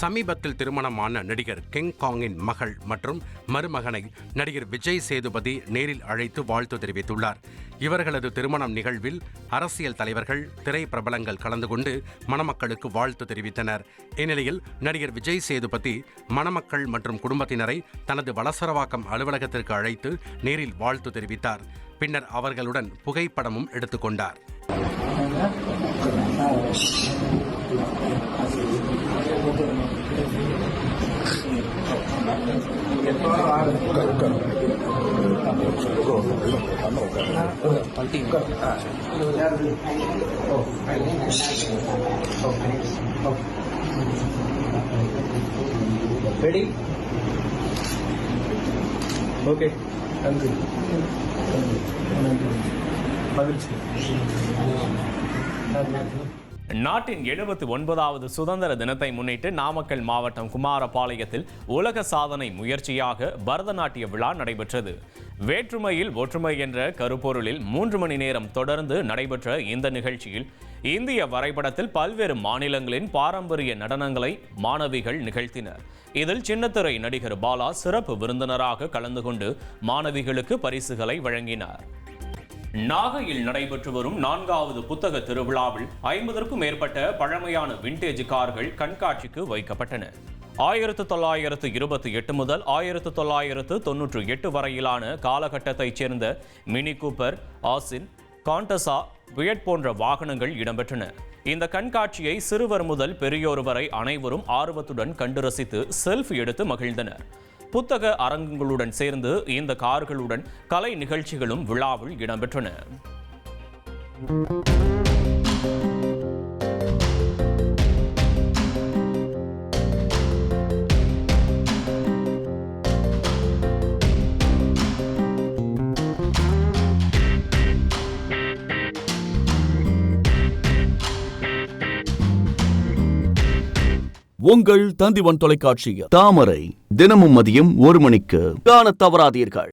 சமீபத்தில் திருமணமான நடிகர் கிங் காங்கின் மகள் மற்றும் மருமகனை நடிகர் விஜய் சேதுபதி நேரில் அழைத்து வாழ்த்து தெரிவித்துள்ளார். இவர்களது திருமணம் நிகழ்வில் அரசியல் தலைவர்கள் திரை பிரபலங்கள் கலந்து கொண்டு மணமக்களுக்கு வாழ்த்து தெரிவித்தனர். இந்நிலையில் நடிகர் விஜய் சேதுபதி மணமக்கள் மற்றும் குடும்பத்தினரை தனது வளசரவாக்கம் அலுவலகத்திற்கு அழைத்து நேரில் வாழ்த்து தெரிவித்தார். பின்னர் அவர்களுடன் புகைப்படமும் எடுத்துக்கொண்டார் రెడీ ఓకే తండ్రి తండ్రి పగిల్చి நாட்டின் எழுபத்தி ஒன்பதாவது சுதந்திர தினத்தை முன்னிட்டு நாமக்கல் மாவட்டம் குமாரபாளையத்தில் உலக சாதனை முயற்சியாக பரதநாட்டிய விழா நடைபெற்றது. வேற்றுமையில் ஒற்றுமை என்ற கருப்பொருளில் மூன்று மணி நேரம் தொடர்ந்து நடைபெற்ற இந்த நிகழ்ச்சியில் இந்திய வரைபடத்தில் பல்வேறு மாநிலங்களின் பாரம்பரிய நடனங்களை மாணவிகள் நிகழ்த்தினர். இதில் சின்னத்திரை நடிகர் பாலா சிறப்பு விருந்தினராக கலந்து கொண்டு மாணவிகளுக்கு பரிசுகளை வழங்கினார். நாகையில் நடைபெற்று வரும் நான்காவது புத்தக திருவிழாவில் ஐம்பதற்கும் மேற்பட்ட பழமையான விண்டேஜ் கார்கள் கண்காட்சிக்கு வைக்கப்பட்டன. ஆயிரத்து தொள்ளாயிரத்து இருபத்தி எட்டு முதல் ஆயிரத்து தொள்ளாயிரத்து தொன்னூற்று எட்டு வரையிலான காலகட்டத்தைச் சேர்ந்த Mini Cooper Austin Contessa Fiat போன்ற வாகனங்கள் இடம்பெற்றன. இந்த கண்காட்சியை சிறுவர் முதல் பெரியோர் வரை அனைவரும் ஆர்வத்துடன் கண்டு ரசித்து செல்ஃபி எடுத்து மகிழ்ந்தனர். புத்தக அரங்குகளுடன் சேர்ந்து இந்த கார்களுடன் கலை நிகழ்ச்சிகளும் விழாவில் இடம்பெற்றன. உங்கள் தந்திவன் தொலைக்காட்சியில். தாமரை தினமும் மதியம் ஒரு மணிக்கு. காணத் தவறாதீர்கள்.